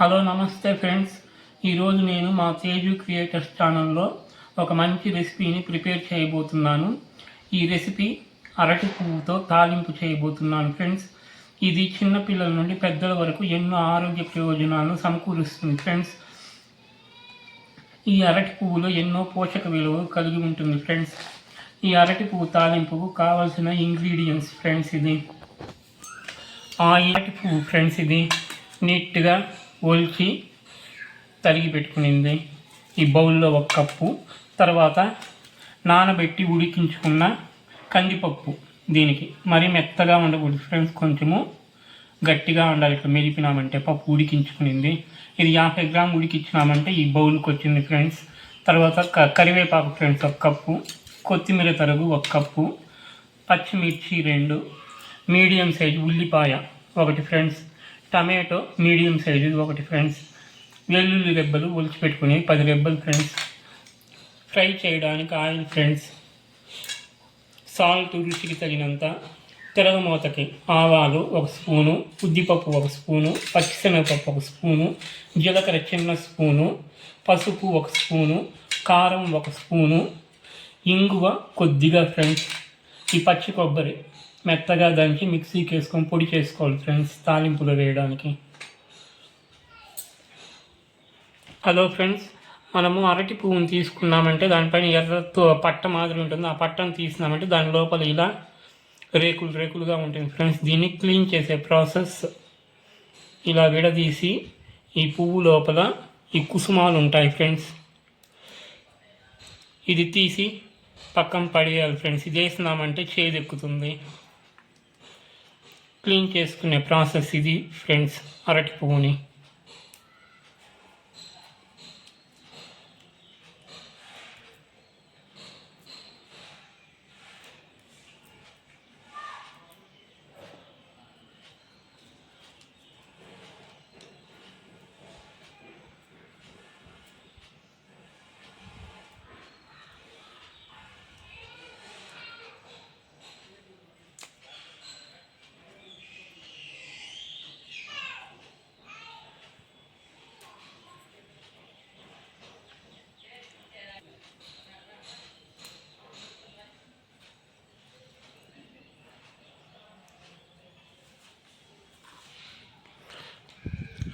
Hello నమస్తే friends. ఈరోజు నేను మా తేజు క్రియేటర్స్ ఛానల్లో ఒక మంచి రెసిపీని ప్రిపేర్ చేయబోతున్నాను. ఈ రెసిపీ అరటి పువ్వుతో తాలింపు చేయబోతున్నాను ఫ్రెండ్స్. ఇది చిన్నపిల్లల నుండి పెద్దల వరకు ఎన్నో ఆరోగ్య ప్రయోజనాలను సమకూరుస్తుంది ఫ్రెండ్స్. ఈ అరటి పువ్వులో ఎన్నో పోషక విలువలు కలిగి ఉంటుంది ఫ్రెండ్స్. ఈ అరటి పువ్వు తాలింపుకు కావలసిన ఇంగ్రీడియంట్స్ ఫ్రెండ్స్ ఇది. ఆ అరటి పువ్వు ఫ్రెండ్స్ ఇది. నీట్గా ఒలిచి తరిగి పెట్టుకునింది. ఈ బౌల్లో ఒక కప్పు తర్వాత నానబెట్టి ఉడికించుకున్న కందిపప్పు దీనికి. మరి మెత్తగా ఉండకూడదు ఫ్రెండ్స్ కొంచెము గట్టిగా ఉండాలి. ఇట్లా మెరిపినామంటే పప్పు ఉడికించుకునింది. ఇది యాభై గ్రాములు ఉడికించినామంటే ఈ బౌల్కి వచ్చింది ఫ్రెండ్స్. తర్వాత క- కరివేపాకు ఫ్రెండ్స్ ఒక కప్పు. కొత్తిమీర తరుగు ఒక కప్పు. పచ్చిమిర్చి రెండు. మీడియం సైజ్ ఉల్లిపాయ ఒకటి ఫ్రెండ్స్. టమాటో మీడియం సైజు ఒకటి ఫ్రెండ్స్ వెల్లుల్లి రెబ్బలు ఒలిచి పెట్టుకుని పది రెబ్బలు ఫ్రెండ్స్ ఫ్రై చేయడానికి ఆయిల్ ఫ్రెండ్స్ సాల్ట్ రుచికి తగినంత తిరగమూతకి ఆవాలు ఒక స్పూను ఉద్దిపప్పు ఒక స్పూను పచ్చిశనగపప్పు ఒక స్పూను జీలకర్ర చిన్న స్పూను పసుపు ఒక స్పూను కారం ఒక స్పూను ఇంగువ కొద్దిగా ఫ్రెండ్స్ ఈ పచ్చి కొబ్బరి మెత్తగా దంచి మిక్సీకి వేసుకొని పొడి చేసుకోవాలి ఫ్రెండ్స్ తాలింపులో వేయడానికి. హలో ఫ్రెండ్స్ మనము అరటి పువ్వుని తీసుకున్నామంటే దానిపైన ఎర్రతో పట్ట మాదిరి ఉంటుంది. ఆ పట్టను తీసినామంటే దాని లోపల ఇలా రేకులు రేకులుగా ఉంటుంది ఫ్రెండ్స్. దీన్ని క్లీన్ చేసే ప్రాసెస్ ఇలా విడదీసి ఈ పువ్వు లోపల ఈ కుసుమాలు ఉంటాయి ఫ్రెండ్స్. ఇది తీసి పక్కన పడేయాలి ఫ్రెండ్స్. ఇది వేసినామంటే చేదెక్కుతుంది. క్లీన్ చేసుకునే ప్రాసెస్ ఇది ఫ్రెండ్స్. అరటి పువ్వుని.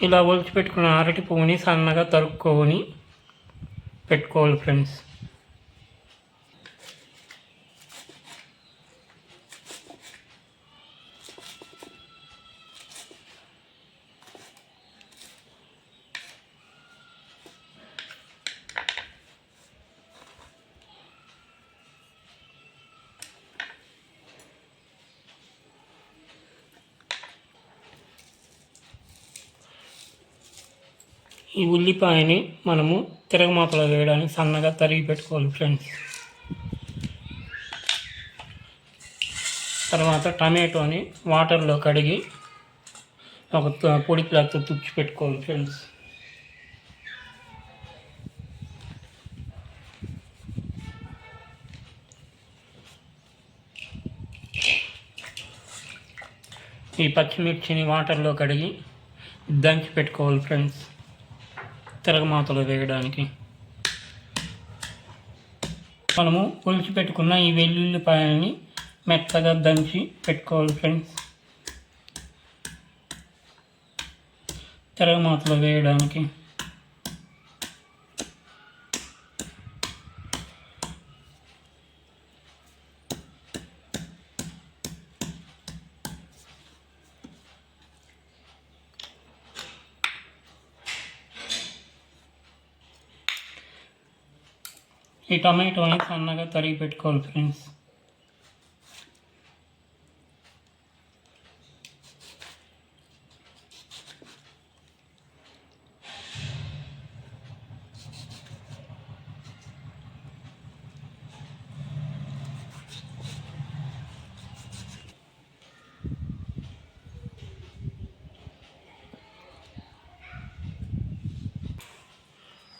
ఇలా ఒలిచి పెట్టుకున్న అరటి పువ్వుని సన్నగా తరుక్కొని పెట్టుకోవాలి ఫ్రెండ్స్. ఈ ఉల్లిపాయని మనము తిరగమాతలో వేయడానికి సన్నగా తరిగి పెట్టుకోవాలి ఫ్రెండ్స్ తర్వాత టమాటోని వాటర్లో కడిగి ఒక త- పొడి క్లాత్తో తుడిచి పెట్టుకోవాలి ఫ్రెండ్స్ ఈ పచ్చిమిర్చిని వాటర్లో కడిగి దంచి పెట్టుకోవాలి ఫ్రెండ్స్ తిరగమాతలు వేయడానికి. మనము ఒలిచి పెట్టుకున్న ఈ వెల్లుల్లిపాయలని మెత్తగా దంచి పెట్టుకోవాలి ఫ్రెండ్స్. తిరగమాతలు వేయడానికి. ఈ టమాటోని సన్నగా తరిగి పెట్టుకోవాలి ఫ్రెండ్స్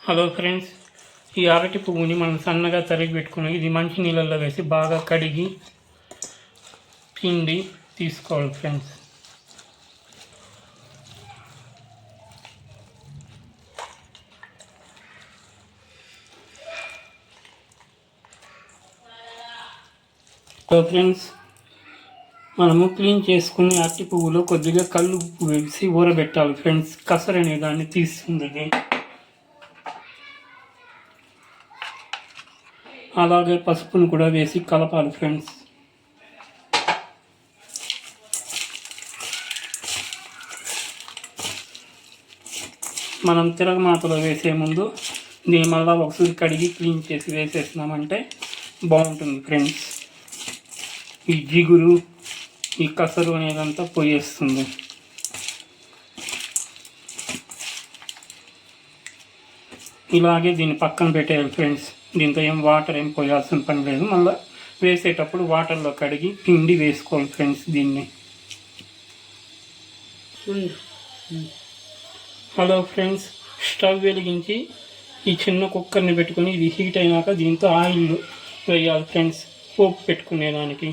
హలో ఫ్రెండ్స్ ఈ అరటి పువ్వుని మనం సన్నగా తరిగి పెట్టుకుని ఇది మంచి నీళ్ళల్లో వేసి బాగా కడిగి పిండి తీసుకోవాలి ఫ్రెండ్స్. సో ఫ్రెండ్స్ మనము క్లీన్ చేసుకుని అరటి పువ్వులో కొద్దిగా కళ్ళు వేసి ఊరబెట్టాలి ఫ్రెండ్స్. కసరనే దాన్ని తీస్తుంది. అలాగే పసుపును కూడా వేసి కలపాలి ఫ్రెండ్స్ మనం తిరగమాతలో వేసే ముందు దీని మళ్ళీ ఒకసారి కడిగి క్లీన్ చేసి వేసేసినామంటే బాగుంటుంది ఫ్రెండ్స్ ఈ జిగురు ఈ కసరు అనేదంతా పోయేస్తుంది. ఇలాగే దీన్ని పక్కన పెట్టేయాలి ఫ్రెండ్స్ దీంతో ఏం వాటర్ ఏం పోయాల్సిన పని లేదు. మళ్ళీ వేసేటప్పుడు వాటర్లో కడిగి పిండి వేసుకోవాలి ఫ్రెండ్స్ దీన్ని. హలో ఫ్రెండ్స్ స్టవ్ వెలిగించి ఈ చిన్న కుక్కర్ని పెట్టుకొని ఇది హీట్ అయినాక దీంతో ఆయిల్ వేయాలి ఫ్రెండ్స్. పోపు పెట్టుకునేదానికి.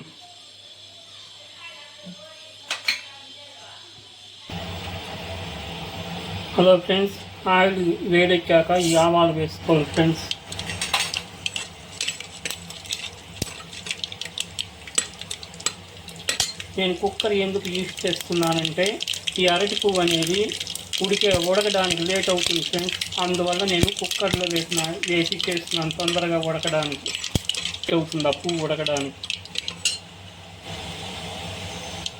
హలో ఫ్రెండ్స్ ఆయిల్ వేడెక్కాక ఈ ఆవాలు వేసుకోవాలి ఫ్రెండ్స్. నేను కుక్కర్ ఎందుకు యూజ్ చేస్తున్నానంటే ఈ అరటి పువ్వు అనేది ఉడికే ఉడకడానికి లేట్ అవుతుంది ఫ్రెండ్స్ అందువల్ల నేను కుక్కర్లో వేసిన వేసి చేస్తున్నాను తొందరగా ఉడకడానికి. అవుతుంది ఆ పువ్వు ఉడకడానికి.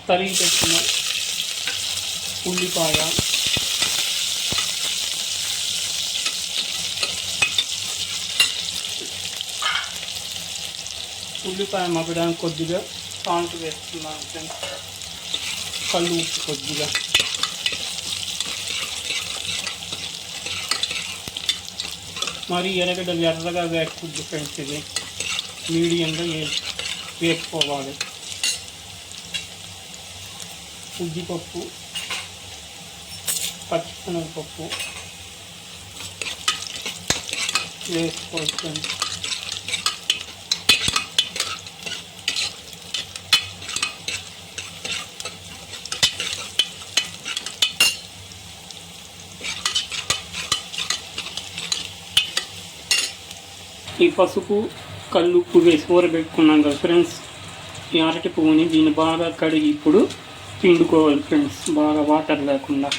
తరిగి పెట్టిన ఉల్లిపాయ. ఉల్లిపాయ మగ్గడానికి కొద్దిగా సాల్ట్ వేస్తున్నాను ఫ్రెండ్స్ కళ్ళు ఉప్పు కొద్దిగా మరి ఎర్రగడ్డలు ఎర్రగా వేసుకుంది ఫ్రెండ్స్ ఇది మీడియంగా వే వేసుకోవాలి ఉద్దిపప్పు పచ్చిశనగపప్పు వేసుకోవచ్చు. ఈ పసుపు కళ్ళు ఉప్పు వేసి ఊరబెట్టుకున్నాం కదా ఫ్రెండ్స్. ఈ అరటి పువ్వుని దీన్ని బాగా కడిగి ఇప్పుడు పిండుకోవాలి ఫ్రెండ్స్. బాగా వాటర్ లేకుండా.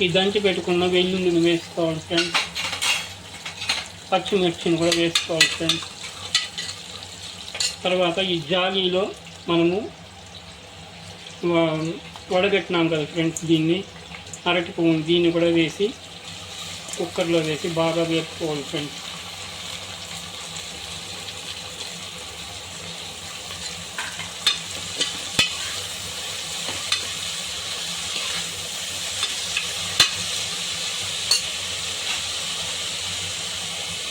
ఈ దంచి పెట్టుకున్న వెల్లుల్లిని వేసుకోవాలి ఫ్రెండ్స్ పచ్చిమిర్చిని కూడా వేసుకోవాలి ఫ్రెండ్స్ తర్వాత ఈ జాలీలో మనము వడగట్టినాం కదా ఫ్రెండ్స్ దీన్ని. అరటి పువ్వు దీన్ని కూడా వేసి కుక్కర్లో వేసి బాగా వేసుకోవాలి ఫ్రెండ్స్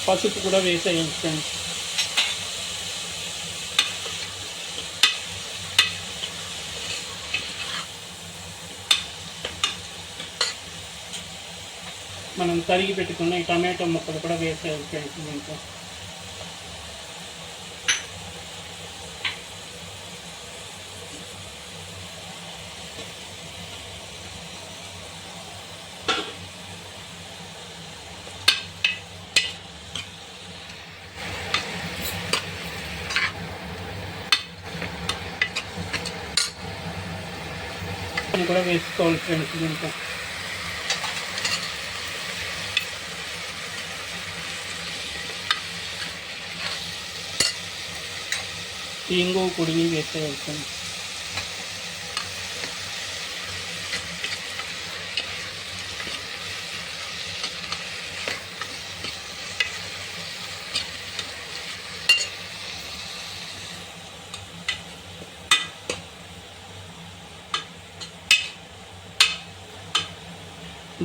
పసుపు కూడా వేసేయాలి మనం తరిగి పెట్టుకున్న ఈ టమాటో ముక్కలు కూడా వేసేయాలి ఇంకా మొత్తం కూడా వేసుకోవాలి ఫ్రెండ్స్ దీంట్లో ఇంగువ పొడిని వేసేయాలి ఫ్రెండ్స్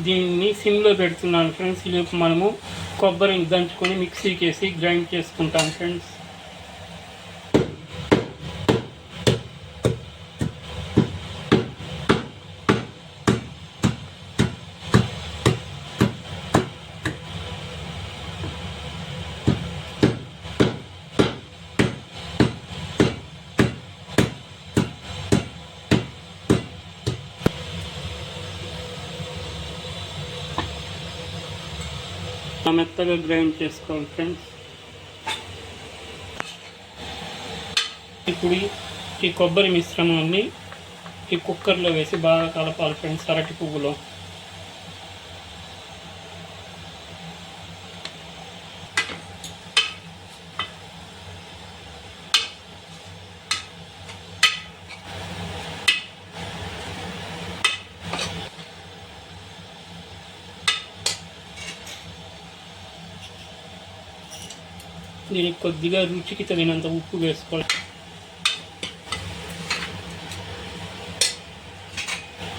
దీన్ని సిమ్లో పెడుతున్నాను ఫ్రెండ్స్. ఈలోపు మనము కొబ్బరిని దంచుకొని మిక్సీకి వేసి గ్రైండ్ చేసుకుంటాం ఫ్రెండ్స్. మెత్తగా గ్రైండ్ చేసుకోవాలి ఫ్రెండ్స్ ఇప్పుడు ఈ- ఈ కొబ్బరి మిశ్రమాన్ని ఈ కుక్కర్లో వేసి బాగా కలపాలి ఫ్రెండ్స్ అరటి పువ్వులో. దీనికి కొద్దిగా రుచికి తగినంత ఉప్పు వేసుకోవాలి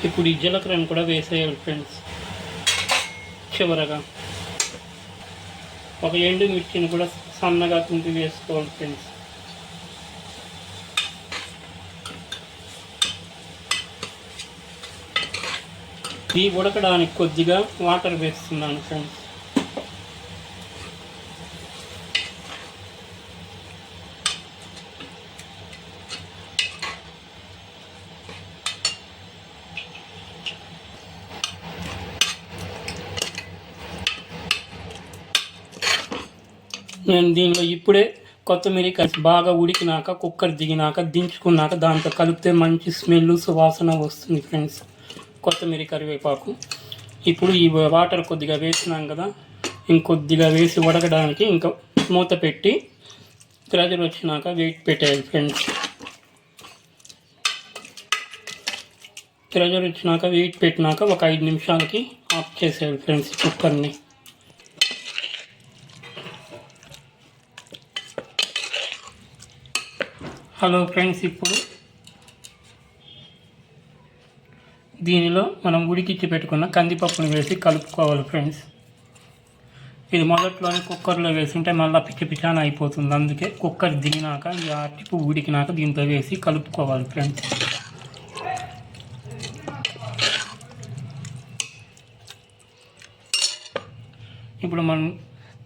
ఇప్పుడు ఈ జీలకర్రను కూడా వేసేయాలి ఫ్రెండ్స్ చివరగా ఒక ఎండు మిర్చిని కూడా సన్నగా తుంపి వేసుకోవాలి ఫ్రెండ్స్ ఈ ఉడకడానికి కొద్దిగా వాటర్ వేస్తున్నాను ఫ్రెండ్స్ నేను దీనిలో ఇప్పుడే కొత్తిమీర కలిసి బాగా ఉడికినాక కుక్కర్ దిగినాక దించుకున్నాక దాంతో కలిపితే మంచి స్మెల్ సువాసన వస్తుంది ఫ్రెండ్స్. కొత్తిమీర కరివేపాకు. ఇప్పుడు ఈ వాటర్ కొద్దిగా వేసినాం కదా ఇంకొద్దిగా వేసి ఉడకడానికి ఇంకా మూత పెట్టి ప్రెజర్ వచ్చినాక వెయిట్ పెట్టేయాలి ఫ్రెండ్స్. ప్రెజర్ వచ్చినాక వెయిట్ పెట్టినాక ఒక ఐదు నిమిషాలకి ఆఫ్ చేసేయాలి ఫ్రెండ్స్ కుక్కర్ని. హలో ఫ్రెండ్స్ ఇప్పుడు దీనిలో మనం ఉడికిచ్చి పెట్టుకున్న కందిపప్పును వేసి కలుపుకోవాలి ఫ్రెండ్స్. ఇది మొదట్లోనే కుక్కర్లో వేసింటే మళ్ళీ పిచ్చి పిచ్చాన అయిపోతుంది. అందుకే కుక్కర్ దిగినాక ఈ అరటిపు ఉడికినాక దీంతో వేసి కలుపుకోవాలి ఫ్రెండ్స్. ఇప్పుడు మనం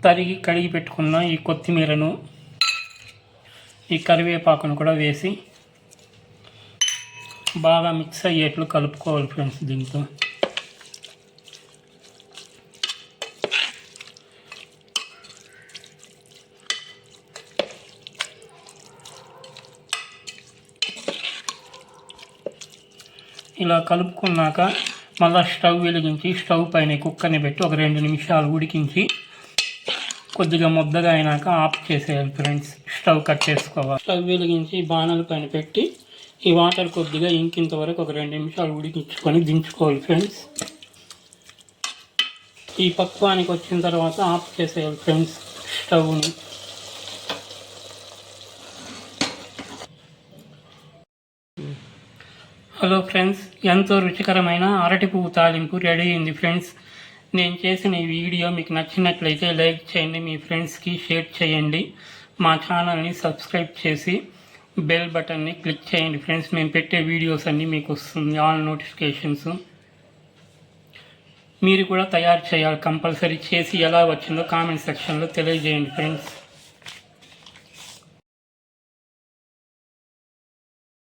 తరిగి కడిగి పెట్టుకున్న ఈ కొత్తిమీరను ఈ కరివేపాకును కూడా వేసి బాగా మిక్స్ అయ్యేట్లు కలుపుకోవాలి ఫ్రెండ్స్ దీంతో. ఇలా కలుపుకున్నాక మళ్ళీ స్టవ్ వెలిగించి స్టవ్ పైన కుక్కర్ని పెట్టి ఒక రెండు నిమిషాలు ఉడికించి కొద్దిగా ముద్దగా అయినాక ఆఫ్ చేసేయాలి ఫ్రెండ్స్. స్టవ్ కట్ చేసుకోవాలి. స్టవ్ వెలిగించి బాణాల పైన పెట్టి ఈ వాటర్ కొద్దిగా ఇంకింత వరకు ఒక రెండు నిమిషాలు ఉడికించుకొని దించుకోవాలి ఫ్రెండ్స్. ఈ పక్వానికి వచ్చిన తర్వాత ఆఫ్ చేసేయాలి ఫ్రెండ్స్ స్టవ్ని. హలో ఫ్రెండ్స్ ఎంతో రుచికరమైన అరటి పువ్వు తాలింపు రెడీ అయింది ఫ్రెండ్స్. నేను చేసిన ఈ వీడియో మీకు నచ్చినట్లయితే లైక్ చేయండి మీ ఫ్రెండ్స్కి షేర్ చేయండి. మా ఛానల్ని సబ్స్క్రైబ్ చేసి బెల్ బటన్ని క్లిక్ చేయండి ఫ్రెండ్స్. మేము పెట్టే వీడియోస్ అన్నీ మీకు వస్తుంది. All notifications. మీరు కూడా తయారు చేయాలి. కంపల్సరీ చేసి ఎలా వచ్చిందో కామెంట్ సెక్షన్లో తెలియజేయండి ఫ్రెండ్స్.